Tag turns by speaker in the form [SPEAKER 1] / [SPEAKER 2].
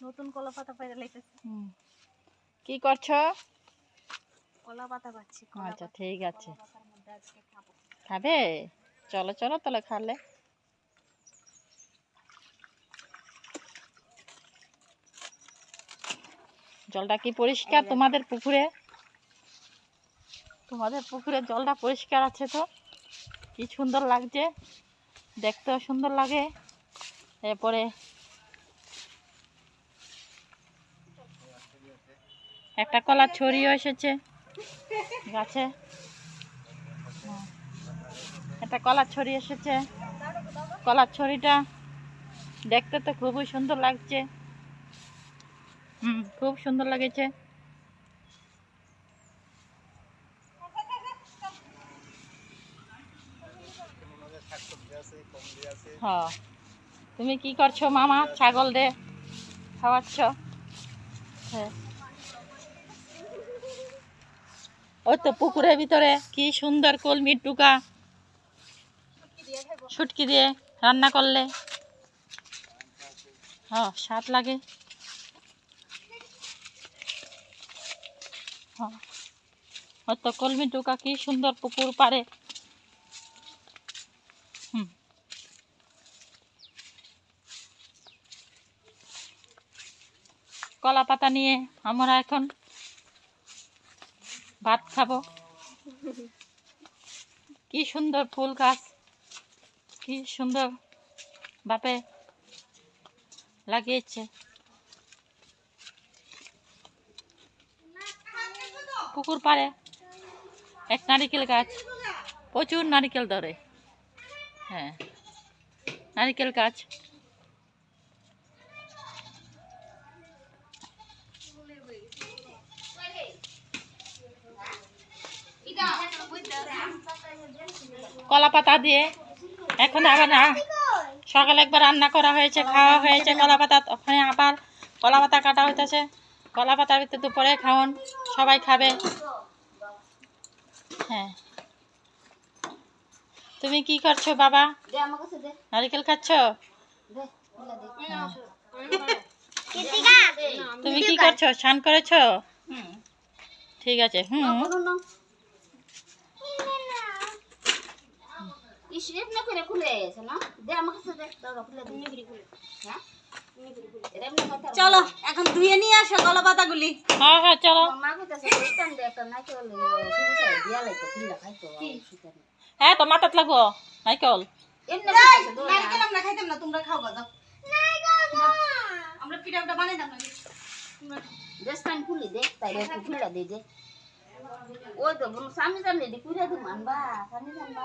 [SPEAKER 1] নতুন কলা পাতা পাইরা লাইতেছি।
[SPEAKER 2] হুম। কি করছ?
[SPEAKER 1] কলা পাতা পাচ্ছি
[SPEAKER 2] আচ্ছা ঠিক আছে।
[SPEAKER 1] খাবে।
[SPEAKER 2] চলো চলো তাহলে খালে। জলটা কি পরিষ্কার তোমাদের পুকুরে? তোমাদের পুকুরে জলটা পরিষ্কার আছে তো? কি সুন্দর লাগছে? দেখতেও সুন্দর লাগে। এরপরে একটা কলা ছড়িয়ে এসেছে গাছে। একটা কলার ছড়ি এসেছে। কলার ছড়িটা দেখতে তো খুবই সুন্দর লাগছে। হুম, খুব সুন্দর লাগেছে। হ্যাঁ। তুমি কি করছ মামা? ছাগল দে, খাওয়াচ্ছ? হ্যাঁ। ওই তো পুকুরের ভিতরে, কি সুন্দর কলমির টুকা। শুটকি দিয়ে রান্না করলে। হ্যাঁ স্বাদ লাগে। হ্যাঁ। ওই তো কলমি টুকা, কি সুন্দর পুকুর পারে কলা পাতা নিয়ে আমরা এখন ভাত খাব। কি সুন্দর ফুল গাছ, কি সুন্দর বাপে লাগিয়েছে। পুকুর পাড়ে এক নারিকেল গাছ, প্রচুর নারিকেল ধরে। হ্যাঁ নারিকেল গাছ। কলা পাতা দিয়ে। এখন আবার না সকালে একবার রান্না করা হয়েছে খাওয়া হয়েছে কলা পাতা ওখানে আবার কলা পাতা কাটা হইতেছে। কলা পাতার ভিতরে দুপুরে খাওন সবাই খাবে। হ্যাঁ। তুমি কি করছ বাবা? নারিকেল খাচ্ছ? হ্যাঁ। তুমি কি করছ স্নান করেছ? ঠিক আছে হুম।
[SPEAKER 1] ইস এমনি করে খুলে আছে না? দে আমার কাছে দে দাও খুলে দে। নিগরি খুলে হ্যাঁ?
[SPEAKER 3] চলো এখন ধুয়ে নিয়ে আসো কলা পাতাগুলি
[SPEAKER 2] হ্যাঁ হ্যাঁ চলো।
[SPEAKER 1] মা কইতাছে কইতাম দে একটা নাই চলে দিয়া লাইতো খুলে খাইতো
[SPEAKER 2] হ্যাঁ তো মাথাত লাগবো। নাইকল।
[SPEAKER 1] এমনি কইতাছে দো
[SPEAKER 3] নারকেল আমরা খাইতাম না তোমরা খাও যাও। আমরা পিঠা পিঠা বানাইতাম না
[SPEAKER 1] দেশটান খুলি দে তাই একটু খুলে দে দে। ওই তো সামনে সামনে কুইরা দিম আনবা সামনে জানবা।